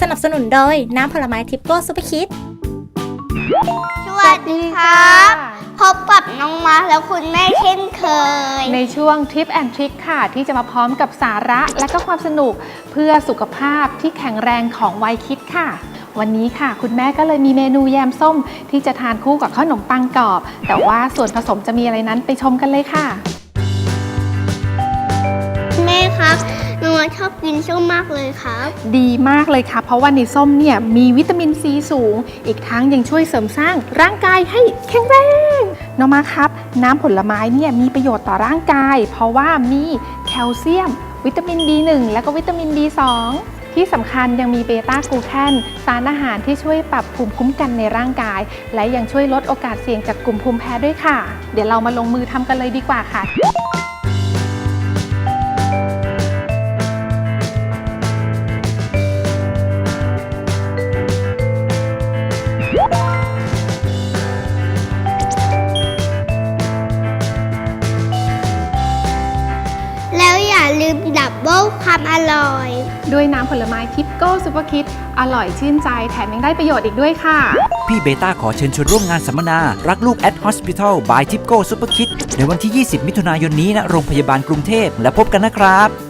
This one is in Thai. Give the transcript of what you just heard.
สนับสนุนโดยน้ำผลไม้ทิปโก้ซุปเปอร์คิด สวัสดีครับ พบกับน้องมาแล้วคุณแม่เช่นเคย ในช่วงทิปแอนทริคค่ะ ที่จะมาพร้อมกับสาระและก็ความสนุกเพื่อสุขภาพที่แข็งแรงของวัยคิดค่ะ วันนี้ค่ะ คุณแม่ก็เลยมีเมนูแยมส้ม ที่จะทานคู่กับขนมปังกรอบ แต่ว่าส่วนผสมจะมีอะไรนั้นไปชมกันเลยค่ะ แม่ครับน้ องมาชอบกินส้มมากเลยครับ ดีมากเลยค่ะ เพราะว่าในส้มเนี่ยมีวิตามินซีสูง อีกทั้งยังช่วยเสริมสร้างร่างกายให้แข็งแรงน้องมาครับ น้ำผลไม้เนี่ยมีประโยชน์ต่อร่างกาย เพราะว่ามีแคลเซียม วิตามิน B1 แล้วก็วิตามิน B2 ที่สำคัญยังมีเบต้ากลูแคนสารอาหารที่ช่วยปรับภูมิคุ้มกันในร่างกาย และยังช่วยลดโอกาสเสี่ยงจากกลุ่มภูมิแพ้ด้วยค่ะ เดี๋ยวเรามาลงมือทำกันเลยดีกว่าค่ะ ล้วอย่าลืมดับเบิลความอร่อย ด้วยน้ำผลไม้ทิปโก้ซูเปอร์คิดอร่อยชื่นใจแถมยังได้ประโยชน์อีกด้วยค่ะ พี่เบต้าขอเชิญชวนร่วมงานสัมมนา รักลูก at Hospital by Tipco Super Kid ในวันที่ 20 มิถุนายนนี้ณโรงพยาบาลกรุงเทพและพบกันนะครับ